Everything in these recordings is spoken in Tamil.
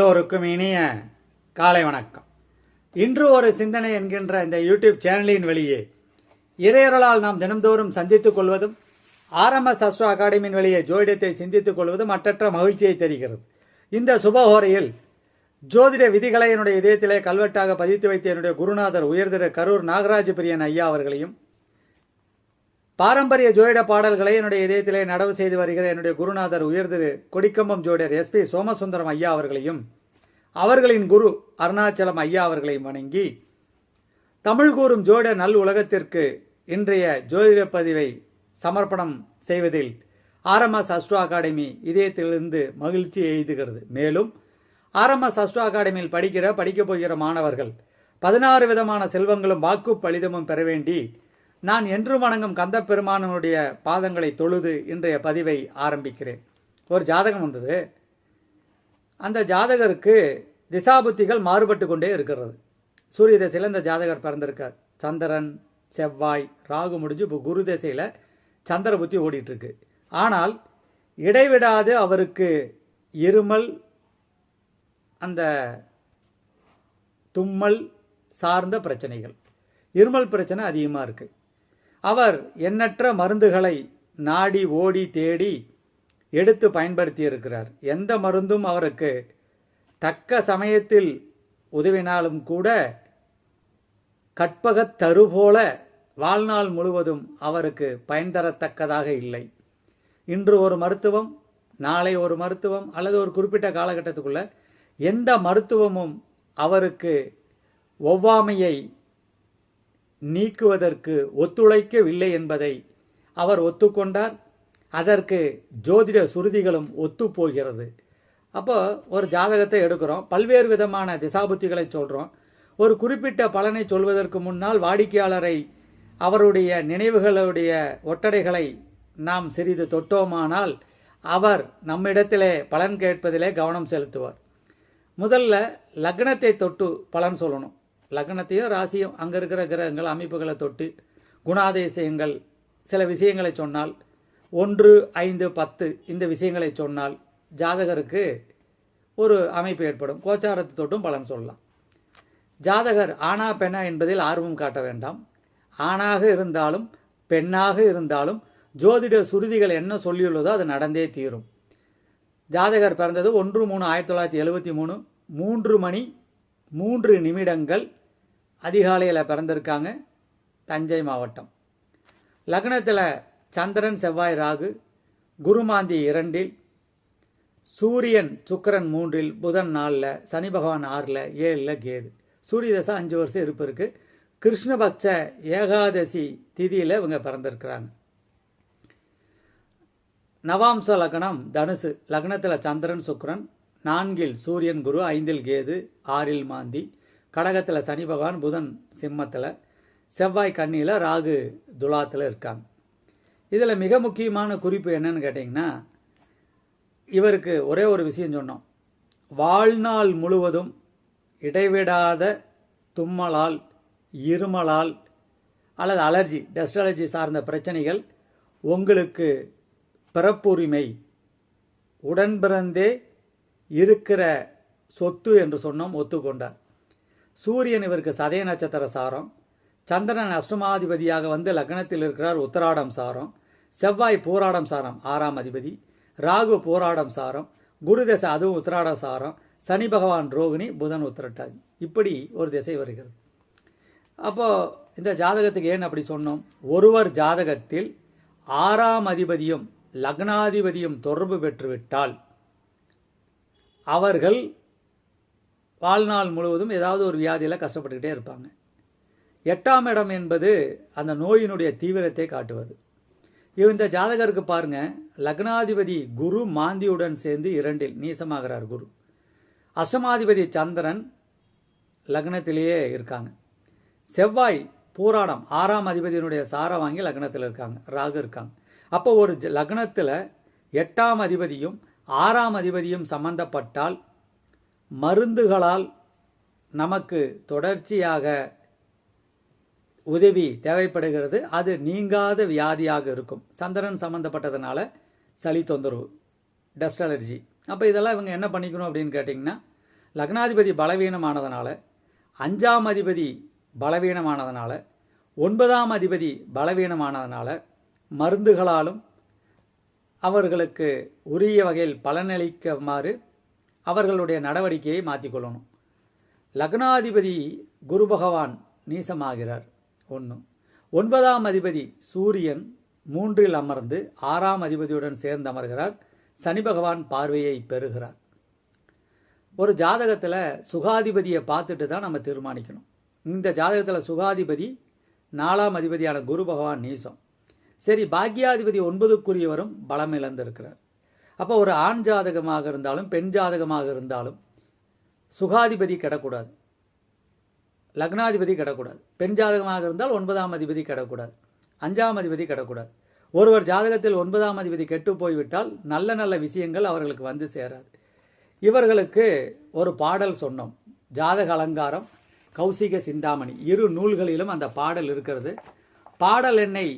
எல்லோருக்கும் இனிய காலை வணக்கம். இன்று ஒரு சிந்தனை என்கின்ற இந்த யூடியூப் சேனலின் வழியே இறையர்களால் நாம் தினம்தோறும் சந்தித்துக் கொள்வதும் ஆர்எம்எஸ் அஸ்ட்ரோ அகாடமியின் வழியே ஜோதிடத்தை சிந்தித்துக் கொள்வதும் மற்றற்ற மகிழ்ச்சியை தருகிறது. இந்த சுபஹோரையில் ஜோதிட விதிகளை என்னுடைய இதயத்திலே கல்வெட்டாக பதித்து வைத்த என்னுடைய குருநாதர் உயர்திரு கரூர் நாகராஜ பிரியன் ஐயா அவர்களையும் பாரம்பரிய ஜோதிட பாடல்களை என்னுடைய இதயத்திலே நடவு செய்து வருகிற என்னுடைய குருநாதர் உயர்திரு கொடிக்கம்பம் ஜோதிடர் எஸ்பி சோமசுந்தரம் ஐயா அவர்களையும் அவர்களின் குரு அருணாச்சலம் ஐயா அவர்களையும் வணங்கி தமிழ் கூறும் ஜோதிட நல் உலகத்திற்கு இன்றைய ஜோதிட பதிவை சமர்ப்பணம் செய்வதில் ஆர்எம்எஸ் அஸ்ட்ரோ அகாடமி இதயத்திலிருந்து மகிழ்ச்சி எய்துகிறது. மேலும் ஆர்எம்எஸ் அஸ்ட்ரோ அகாடமியில் படிக்கிற படிக்கப் போகிற மாணவர்கள் பதினாறு விதமான செல்வங்களும் வாக்கு பலிதமும் பெற வேண்டி நான் என்று வணங்கும் கந்த பெருமானனுடைய பாதங்களை தொழுது இன்றைய பதிவை ஆரம்பிக்கிறேன். ஒரு ஜாதகம் வந்தது. அந்த ஜாதகருக்கு திசாபுத்திகள் மாறுபட்டு கொண்டே இருக்கிறது. சூரிய திசையில் இந்த ஜாதகர் பிறந்திருக்கார். சந்திரன் செவ்வாய் ராகு முடிஞ்சு இப்போ குரு திசையில் சந்திர புத்தி ஓடிட்டுருக்கு. ஆனால் இடைவிடாது அவருக்கு இருமல் அந்த தும்மல் சார்ந்த பிரச்சனைகள். இருமல் பிரச்சனை அதிகமாக இருக்குது அவர் எண்ணற்ற மருந்துகளை நாடி ஓடி தேடி எடுத்து பயன்படுத்தியிருக்கிறார். எந்த மருந்தும் அவருக்கு தக்க சமயத்தில் உதவினாலும் கூட கற்பகத் தரு போல வாழ்நாள் முழுவதும் அவருக்கு பயன் தரத்தக்கதாக இல்லை. இன்று ஒரு மருத்துவம் நாளை ஒரு மருத்துவம் அல்லது ஒரு குறிப்பிட்ட காலகட்டத்துக்குள்ள எந்த மருத்துவமும் அவருக்கு ஒவ்வாமையை நீக்குவதற்கு ஒத்துழைக்கவில்லை என்பதை அவர் ஒத்துக்கொண்டார். அதற்கு ஜோதிட சுருதிகளும் ஒத்துப்போகிறது. அப்போ ஒரு ஜாதகத்தை எடுக்கிறோம். பல்வேறு விதமான திசாபுத்திகளை சொல்கிறோம் ஒரு குறிப்பிட்ட பலனை சொல்வதற்கு முன்னால் வாடிக்கையாளரை அவருடைய நினைவுகளுடைய ஒட்டடைகளை நாம் சிறிது தொட்டோமானால் அவர் நம்மிடத்திலே பலன் கேட்பதிலே கவனம் செலுத்துவார். முதல்ல லக்னத்தை தொட்டு பலன் சொல்லணும். லக்னத்தையும் ராசியும் அங்கே இருக்கிற கிரகங்கள் அமைப்புகளை தொட்டு குணாதேசியங்கள் சில விஷயங்களை சொன்னால் ஒன்று ஐந்து பத்து இந்த விஷயங்களை சொன்னால் ஜாதகருக்கு ஒரு அமைப்பு ஏற்படும். கோச்சாரத்தை தொட்டும் பலன் சொல்லலாம். ஜாதகர் ஆணா பெண்ணா என்பதில் ஆர்வம் காட்ட வேண்டாம். ஆணாக இருந்தாலும் பெண்ணாக இருந்தாலும் ஜோதிட சுருதிகள் என்ன சொல்லியுள்ளதோ அது நடந்தே தீரும். ஜாதகர் பிறந்தது ஒன்று மூணு ஆயிரத்தி தொள்ளாயிரத்தி எழுபத்தி மூணு மூன்று மணி மூன்று நிமிடங்கள் அதிகாலையில் பிறந்திருக்காங்க தஞ்சை மாவட்டம். லக்னத்தில் சந்திரன் செவ்வாய் ராகு குருமாந்தி இரண்டில் சூரியன் சுக்கரன் மூன்றில் புதன் நாலில் சனி பகவான் ஆறில் ஏழில் கேது. சூரிய தசை அஞ்சு வருஷம் இருப்பு இருக்குது கிருஷ்ணபக்ஷ ஏகாதசி திதியில் இவங்க பிறந்திருக்கிறாங்க. நவாம்ச லக்னம் தனுசு. லக்னத்தில் சந்திரன் சுக்கரன் நான்கில் சூரியன் குரு ஐந்தில் கேது ஆறில் மாந்தி. கடகத்தில் சனி பகவான் புதன் சிம்மத்தில் செவ்வாய் கண்ணியில் ராகு துலாத்தில் இருக்காங்க. இதில் மிக முக்கியமான குறிப்பு என்னன்னு கேட்டிங்கன்னா இவருக்கு ஒரே ஒரு விஷயம் சொன்னோம். வாழ்நாள் முழுவதும் இடைவிடாத தும்மலால் இருமலால் அல்லது அலர்ஜி டஸ்ட் அலர்ஜி சார்ந்த பிரச்சனைகள் உங்களுக்கு பிறப்புரிமை உடன்பிறந்தே இருக்கிற சொத்து என்று சொன்னோம் ஒத்துக்கொண்டார். சூரியன் இவருக்கு சதய நட்சத்திர சாரம். சந்திரன் அஷ்டமாதிபதியாக வந்து லக்னத்தில் இருக்கிறார் உத்தராடம் சாரம். செவ்வாய் போராடம் சாரம் ஆறாம் அதிபதி. ராகு போராடம் சாரம். குரு தசை அதுவும் உத்திராட சாரம். சனி பகவான் ரோகிணி புதன் உத்திரட்டாதி. இப்படி ஒரு திசை வருகிறது. அப்போது இந்த ஜாதகத்துக்கு ஏன் அப்படி சொன்னோம்? ஒருவர் ஜாதகத்தில் ஆறாம் அதிபதியும் லக்னாதிபதியும் தொடர்பு பெற்றுவிட்டால் அவர்கள் வாழ்நாள் முழுவதும் ஏதாவது ஒரு வியாதியில் கஷ்டப்பட்டுக்கிட்டே இருப்பாங்க. எட்டாம் இடம் என்பது அந்த நோயினுடைய தீவிரத்தை காட்டுவது. இந்த ஜாதகருக்கு பாருங்க. லக்னாதிபதி குரு மாந்தியுடன் சேர்ந்து இரண்டில் நீசமாகிறார் குரு. அஷ்டமாதிபதி சந்திரன் லக்னத்திலேயே இருக்காங்க. செவ்வாய் பூராடம் ஆறாம் அதிபதியினுடைய சாரை வாங்கி லக்னத்தில் இருக்காங்க. ராகு இருக்காங்க. அப்போ ஒரு லக்னத்தில் எட்டாம் அதிபதியும் ஆறாம் அதிபதியும் சம்பந்தப்பட்டால் மருந்துகளால் நமக்கு தொடர்ச்சியாக உதவி தேவைப்படுகிறது. அது நீங்காத வியாதியாக இருக்கும். சந்திரன் சம்மந்தப்பட்டதுனால சளி தொந்தரவு டஸ்ட் அலர்ஜி. அப்போ இதெல்லாம் இவங்க என்ன பண்ணிக்கணும் அப்படின்னு கேட்டிங்கன்னா லக்னாதிபதி பலவீனமானதுனால அஞ்சாம் அதிபதி பலவீனமானதுனால ஒன்பதாம் அதிபதி பலவீனமானதுனால மருந்துகளாலும் அவர்களுக்கு உரிய வகையில் பலனளிக்குமாறு அவர்களுடைய நடவடிக்கையை மாற்றிக்கொள்ளணும். லக்னாதிபதி குரு பகவான் நீசமாகிறார். ஒன்று ஒன்பதாம் அதிபதி சூரியன் மூன்றில் அமர்ந்து ஆறாம் அதிபதியுடன் சேர்ந்து அமர்கிறார். சனி பகவான் பார்வையை பெறுகிறார். ஒரு ஜாதகத்தில் சுகாதிபதியை பார்த்துட்டு தான் நம்ம தீர்மானிக்கணும். இந்த ஜாதகத்தில் சுகாதிபதி நாலாம் அதிபதியான குரு பகவான் நீசம். சரி பாக்யாதிபதி ஒன்பதுக்குரியவரும் பலம் இழந்திருக்கிறார். அப்போ ஒரு ஆண் ஜாதகமாக இருந்தாலும் பெண் ஜாதகமாக இருந்தாலும் சுகாதிபதி கிடக்கூடாது. லக்னாதிபதி கிடக்கூடாது. பெண் ஜாதகமாக இருந்தால் ஒன்பதாம் அதிபதி கிடக்கூடாது. அஞ்சாம் அதிபதி கிடக்கூடாது. ஒருவர் ஜாதகத்தில் ஒன்பதாம் அதிபதி கெட்டு போய்விட்டால் நல்ல நல்ல விஷயங்கள் அவர்களுக்கு வந்து சேராது. இவர்களுக்கு ஒரு பாடல் சொன்னோம். ஜாதக அலங்காரம் கௌசிக சிந்தாமணி. இரு நூல்களிலும் அந்த பாடல் இருக்கிறது. பாடல் என்னை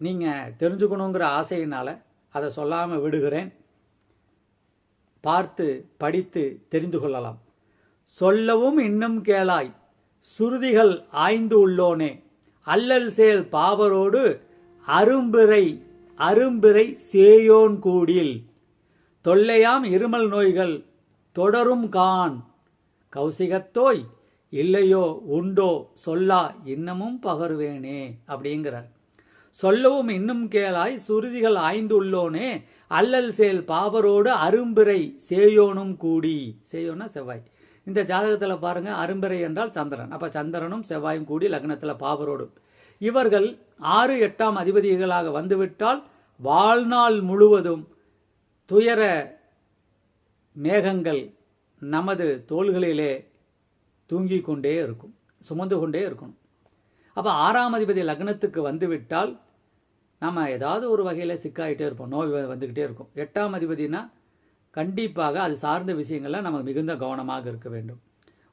நீங்கள் தெரிஞ்சுக்கணுங்கிற ஆசையினால் அதை சொல்லாமல் விடுகிறேன். பார்த்து படித்து தெரிந்து கொள்ளலாம். சொல்லவும் இன்னும் கேளாய். சுருதிகள் ஆய்ந்து உள்ளோனே. அல்லல் செயல் பாவரோடு அரும்பிறை அரும்பிறை சேயோன் கூடில். தொல்லையாம் இருமல் நோய்கள் தொடரும் கான் கௌசிகத்தோய் இல்லையோ உண்டோ சொல்லா இன்னமும் பகருவேனே அப்படிங்கிறார். சொல்லவும் இன்னும் கேளாய் சுருதிகள் ஆய்ந்துள்ளோனே அல்லல் செயல் பாவரோடு அரும்பிறை சேயோனும் கூடி. சேயோன்னா செவ்வாய். இந்த ஜாதகத்தில் பாருங்க அரும்பிறை என்றால் சந்திரன். அப்ப சந்திரனும் செவ்வாயும் கூடி லக்னத்தில் பாபரோடு இவர்கள் ஆறு எட்டாம் அதிபதிகளாக வந்துவிட்டால் வாழ்நாள் முழுவதும் துயர மேகங்கள் நமது தோள்களிலே தூங்கிக் கொண்டே இருக்கும் சுமந்து கொண்டே இருக்கணும். அப்போ ஆறாம் அதிபதி லக்னத்துக்கு வந்துவிட்டால் நம்ம ஏதாவது ஒரு வகையில் சிக்காயிட்டே இருப்போம் நோய் வந்துக்கிட்டே இருக்கும். எட்டாம் அதிபதினா கண்டிப்பாக அது சார்ந்த விஷயங்களில் நம்ம மிகுந்த கவனமாக இருக்க வேண்டும்.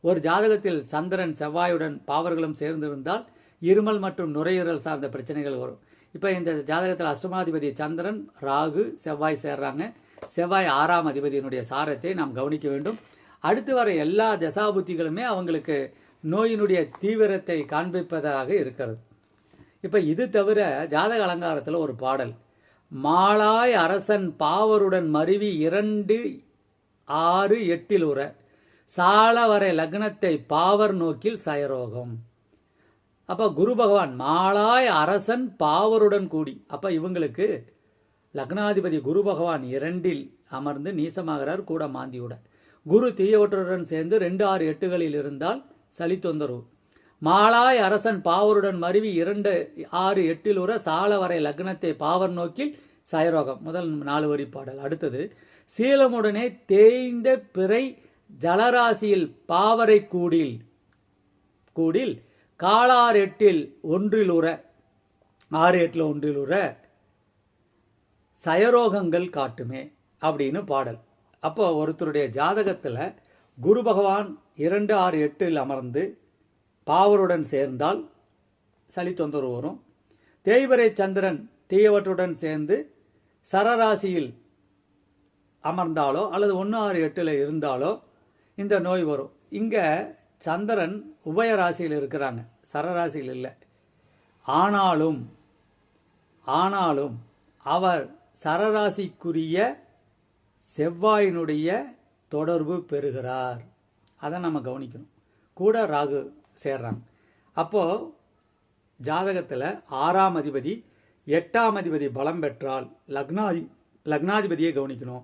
ஒரு ஜாதகத்தில் சந்திரன் செவ்வாயுடன் பாவர்களும் சேர்ந்திருந்தால் இருமல் மற்றும் நுரையீரல் சார்ந்த பிரச்சனைகள் வரும். இப்போ இந்த ஜாதகத்தில் அஷ்டமாதிபதி சந்திரன் ராகு செவ்வாய் சேர்றாங்க. செவ்வாய் ஆறாம் அதிபதியினுடைய சாரத்தை நாம் கவனிக்க வேண்டும். அடுத்து வர எல்லா தசாபுத்திகளுமே அவங்களுக்கு நோயினுடைய தீவிரத்தை காண்பிப்பதாக இருக்கிறது. இப்போ இது தவிர ஜாதக அலங்காரத்தில் ஒரு பாடல். மாலாய் அரசன் பாவருடன் மருவி இரண்டு ஆறு எட்டில் உற சால வரை லக்னத்தை பாவர் நோக்கில் சயரோகம். அப்போ குரு பகவான் மாலாய் அரசன் பாவருடன் கூடி அப்போ இவங்களுக்கு லக்னாதிபதி குரு பகவான் இரண்டில் அமர்ந்து நீசமாகிறார் கூட மாந்தியுடன் குரு தீயவற்றுடன் சேர்ந்து ரெண்டு ஆறு எட்டுகளில் இருந்தால் சளி தொந்தரவு மாலாய் அரசன் பாவருடன் மருவி இரண்டு ஆறு எட்டில் உற சாலவரை லக்னத்தை பாவர் நோக்கில் சயரோகம். முதல் நாலு வரி பாடல். அடுத்தது சீலமுடனே தேய்ந்த பிறை ஜலராசியில் பாவரை கூடில் கூடில் காலார் எட்டில் ஒன்றில் உற ஆறு எட்டில் ஒன்றில் உற சயரோகங்கள் காட்டுமே அப்படின்னு பாடல். அப்போ ஒருத்தருடைய ஜாதகத்தில் குரு பகவான் இரண்டு ஆறு எட்டில் அமர்ந்து பாவருடன் சேர்ந்தால் சளி தொந்தரவு வரும். தேய்வரை சந்திரன் தீயவற்றுடன் சேர்ந்து சரராசியில் அமர்ந்தாலோ அல்லது ஒன்று ஆறு எட்டில் இருந்தாலோ இந்த நோய் வரும். இங்கே சந்திரன் உபய ராசியில் இருக்கிறாங்க. சரராசியில் இல்லை. ஆனாலும் ஆனாலும் அவர் சரராசிக்குரிய செவ்வாயினுடைய தொடர்பு பெறுகிறார். அதை நம்ம கவனிக்கணும். கூட ராகு சேர்றாங்க. அப்போது ஜாதகத்தில் ஆறாம் அதிபதி எட்டாம் அதிபதி பலம் பெற்றால் லக்னாதி லக்னாதிபதியை கவனிக்கணும்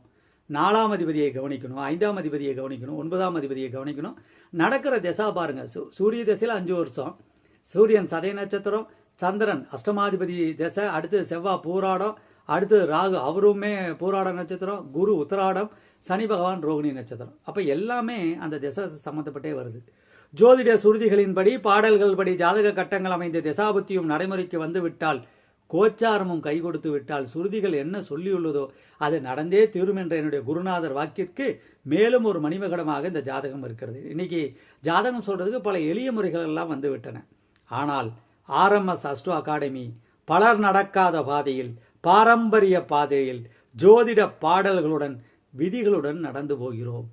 நாலாம் அதிபதியை கவனிக்கணும் ஐந்தாம் அதிபதியை கவனிக்கணும் ஒன்பதாம் அதிபதியை கவனிக்கணும். நடக்கிற திசா பாருங்கள் சூ- சூரிய திசையில் அஞ்சு வருஷம். சூரியன் சதய நட்சத்திரம் சந்திரன் அஷ்டமாதிபதி திசை அடுத்து செவ்வாய் பூராடம் அடுத்து ராகு அவருமே பூராட நட்சத்திரம் குரு உத்தராடம் சனி பகவான் ரோகிணி நட்சத்திரம். அப்போ எல்லாமே அந்த திசை சம்மந்தப்பட்டே வருது. ஜோதிட சுருதிகளின்படி பாடல்கள் படி ஜாதக கட்டங்கள் அமைந்த திசாபுத்தியும் நடைமுறைக்கு வந்துவிட்டால் கோச்சாரமும் கை கொடுத்து விட்டால் சுருதிகள் என்ன சொல்லியுள்ளதோ அது நடந்தே தீரும் என்ற என்னுடைய குருநாதர் வாக்கிற்கு மேலும் ஒரு மணிமகடமாக இந்த ஜாதகம் இருக்கிறது. இன்னைக்கு ஜாதகம் சொல்றதுக்கு பல எளிய முறைகள் எல்லாம் வந்துவிட்டன. ஆனால் ஆர்எம்எஸ் அஸ்ட்ரோ அகாடமி பலர் நடக்காத பாதையில் பாரம்பரிய பாதையில் ஜோதிட பாடல்களுடன் விதிகளுடன் நடந்து போகிறோம்.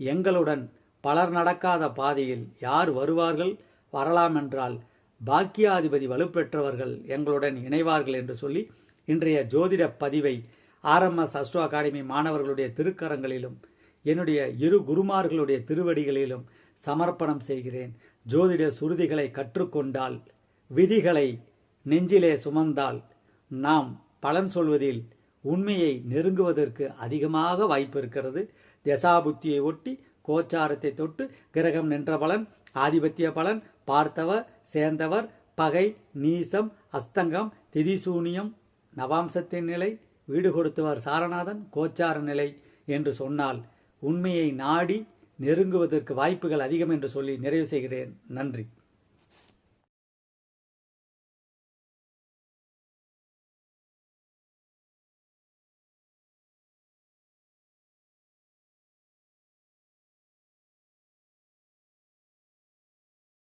எங்களுடன் பலர் நடக்காத பாதையில் யார் வருவார்கள்? வரலாம் என்றால் பாக்கியாதிபதி வலுப்பெற்றவர்கள் எங்களுடன் இணைவார்கள் என்று சொல்லி இன்றைய ஜோதிட பதிவை ஆர்எம்எஸ் அஸ்ட்ரோ அகாடமி மாணவர்களுடைய திருக்கரங்களிலும் என்னுடைய இரு குருமார்களுடைய திருவடிகளிலும் சமர்ப்பணம் செய்கிறேன். ஜோதிட சுருதிகளை கற்றுக்கொண்டால் விதிகளை நெஞ்சிலே சுமந்தால் நாம் பலன் சொல்வதில் உண்மையை நெருங்குவதற்கு அதிகமாக வாய்ப்பு இருக்கிறது. தசாபுத்தியை ஒட்டி கோச்சாரத்தை தொட்டு கிரகம் நின்ற பலன் ஆதிபத்திய பலன் பார்த்தவர் சேர்ந்தவர் பகை நீசம் அஸ்தங்கம் திதிசூனியம் நவாம்சத்தின் நிலை வீடு கொடுத்தவர் சாரநாதன் கோச்சார நிலை என்று சொன்னால் உண்மையை நாடி நெருங்குவதற்கு வாய்ப்புகள் அதிகம் என்று சொல்லி நிறைவு செய்கிறேன். நன்றி.